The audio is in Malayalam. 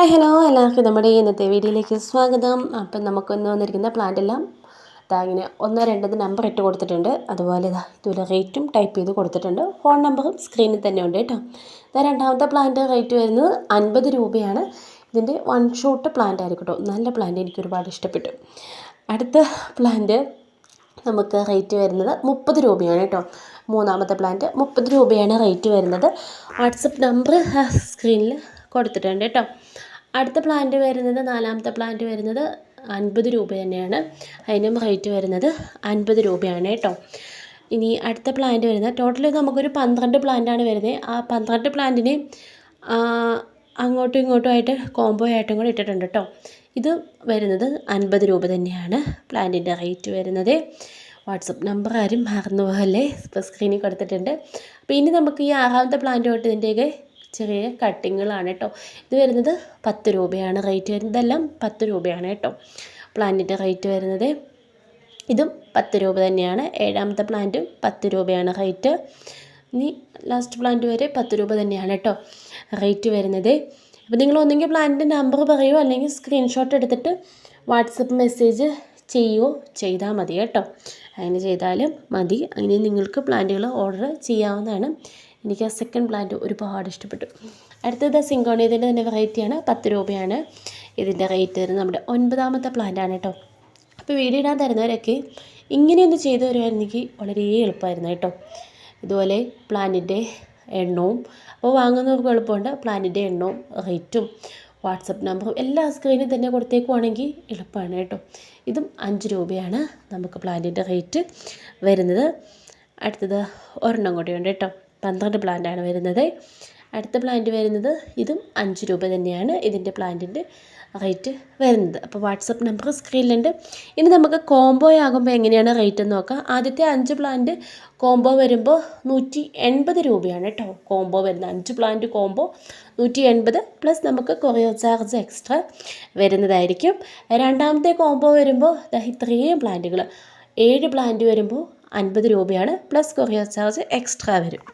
ഹായ് ഹലോ എല്ലാവർക്കും നമ്മുടെ ഇന്നത്തെ വീഡിയോയിലേക്ക് സ്വാഗതം. അപ്പം നമുക്കൊന്ന് വന്നിരിക്കുന്ന പ്ലാന്റ് എല്ലാം ഇതാ ഇങ്ങനെ ഒന്നോ രണ്ടത് നമ്പർ ഇട്ട് കൊടുത്തിട്ടുണ്ട്. അതുപോലെ ഇതാ ഇതുപോലെ റേറ്റും ടൈപ്പ് ചെയ്ത് കൊടുത്തിട്ടുണ്ട്. ഫോൺ നമ്പറും സ്ക്രീനിൽ തന്നെ ഉണ്ട് കേട്ടോ. ഇതാ രണ്ടാമത്തെ പ്ലാന്റ് റേറ്റ് വരുന്നത് അൻപത് രൂപയാണ്. ഇതിന്റെ വൺ ഷോട്ട് പ്ലാന്റ് ആയിരിക്കും കേട്ടോ. നല്ല പ്ലാന്റ് എനിക്ക് ഒരുപാട് ഇഷ്ടപ്പെട്ടു. അടുത്ത പ്ലാന്റ് നമുക്ക് റേറ്റ് വരുന്നത് മുപ്പത് രൂപയാണ് കേട്ടോ. മൂന്നാമത്തെ പ്ലാന്റ് മുപ്പത് രൂപയാണ് റേറ്റ് വരുന്നത്. വാട്സപ്പ് നമ്പർ സ്ക്രീനിൽ കൊടുത്തിട്ടുണ്ട് കേട്ടോ. അടുത്ത പ്ലാന്റ് വരുന്നത് നാലാമത്തെ പ്ലാന്റ് വരുന്നത് അൻപത് രൂപ തന്നെയാണ്. അതിനും റേറ്റ് വരുന്നത് അൻപത് രൂപയാണ് കേട്ടോ. ഇനി അടുത്ത പ്ലാന്റ് വരുന്നത് ടോട്ടൽ നമുക്കൊരു പന്ത്രണ്ട് പ്ലാന്റാണ് വരുന്നത്. ആ പന്ത്രണ്ട് പ്ലാന്റിന് അങ്ങോട്ടും ഇങ്ങോട്ടും ആയിട്ട് കോംബോ ആയിട്ടും കൂടെ ഇട്ടിട്ടുണ്ട് കേട്ടോ. ഇത് വരുന്നത് അൻപത് രൂപ തന്നെയാണ് പ്ലാന്റിന്റെ റേറ്റ് വരുന്നത്. വാട്സപ്പ് നമ്പർ ആരും മറന്നു പോകല്ലേ? സ്ക്രീനിൽ കൊടുത്തിട്ടുണ്ട്. അപ്പോൾ ഇനി നമുക്ക് ഈ ആറാമത്തെ പ്ലാന്റ് തൊട്ട് ഇതിന്റെയൊക്കെ ചെറിയ കട്ടിങ്ങുകളാണ് കേട്ടോ ഇത് വരുന്നത് പത്ത് രൂപയാണ് റേറ്റ് വരുന്നത്. ഇതെല്ലാം പത്ത് രൂപയാണ് കേട്ടോ പ്ലാന്റിന്റെ റേറ്റ് വരുന്നത് ഇതും പത്ത് രൂപ തന്നെയാണ്. ഏഴാമത്തെ പ്ലാന്റും പത്ത് രൂപയാണ് റേറ്റ് ഇനി ലാസ്റ്റ് പ്ലാന്റ് വരെ പത്ത് രൂപ തന്നെയാണ് കേട്ടോ റേറ്റ് വരുന്നത്. അപ്പോൾ നിങ്ങൾ ഒന്നെങ്കിൽ പ്ലാന്റിന്റെ നമ്പർ പറയുമോ അല്ലെങ്കിൽ സ്ക്രീൻഷോട്ട് എടുത്തിട്ട് വാട്സപ്പ് മെസ്സേജ് ചെയ്യുമോ ചെയ്താൽ മതി കേട്ടോ അങ്ങനെ ചെയ്താലും മതി. അങ്ങനെ നിങ്ങൾക്ക് പ്ലാന്റുകൾ ഓർഡർ ചെയ്യാവുന്നതാണ്. എനിക്ക് ആ സെക്കൻഡ് പ്ലാന്റ് ഒരുപാട് ഇഷ്ടപ്പെട്ടു. അടുത്തത് സിങ്കോണിയതിന്റെ തന്നെ വെറൈറ്റിയാണ് പത്ത് രൂപയാണ്. ഇതിന്റെ റേറ്റ് വരുന്നത് നമ്മുടെ ഒൻപതാമത്തെ പ്ലാന്റാണ് കേട്ടോ. അപ്പോൾ വീഡിയോ ഇടാൻ തരുന്നവരൊക്കെ ഇങ്ങനെയൊന്ന് ചെയ്തു തരുമായിരുന്നെങ്കിൽ വളരെ എളുപ്പമായിരുന്നു കേട്ടോ. ഇതുപോലെ പ്ലാന്റിന്റെ എണ്ണവും അപ്പോൾ വാങ്ങുന്നവർക്ക് എളുപ്പമുണ്ട്. പ്ലാന്റിന്റെ എണ്ണവും റേറ്റും വാട്സപ്പ് നമ്പറും എല്ലാ സ്ക്രീനിൽ തന്നെ കൊടുത്തേക്കുവാണെങ്കിൽ എളുപ്പമാണ് കേട്ടോ. ഇതും അഞ്ച് രൂപയാണ് നമുക്ക് പ്ലാന്റിന്റെ റേറ്റ് വരുന്നത്. അടുത്തത് ഒരെണ്ണം കൂടിയുണ്ട് കേട്ടോ. പന്ത്രണ്ട് പ്ലാന്റാണ് വരുന്നത്. അടുത്ത പ്ലാന്റ് വരുന്നത് ഇതും അഞ്ച് രൂപ തന്നെയാണ് ഇതിന്റെ പ്ലാന്റിന്റെ റേറ്റ് വരുന്നത്. അപ്പോൾ വാട്സപ്പ് നമ്പർ സ്ക്രീനിലുണ്ട്. ഇനി നമുക്ക് കോംബോ ആകുമ്പോൾ എങ്ങനെയാണ് റേറ്റ് എന്ന് നോക്കാം. ആദ്യത്തെ അഞ്ച് പ്ലാന്റ് കോംബോ വരുമ്പോൾ നൂറ്റി എൺപത് രൂപയാണ് കേട്ടോ കോംബോ വരുന്നത്. അഞ്ച് പ്ലാന്റ് കോംബോ നൂറ്റി എൺപത് പ്ലസ് നമുക്ക് കൊറിയർ ചാർജ് എക്സ്ട്രാ വരുന്നതായിരിക്കും. രണ്ടാമത്തെ കോംബോ വരുമ്പോൾ ഇത്രയും പ്ലാന്റുകൾ ഏഴ് പ്ലാന്റ് വരുമ്പോൾ അൻപത് രൂപയാണ് പ്ലസ് കൊറിയർ ചാർജ് എക്സ്ട്രാ വരും.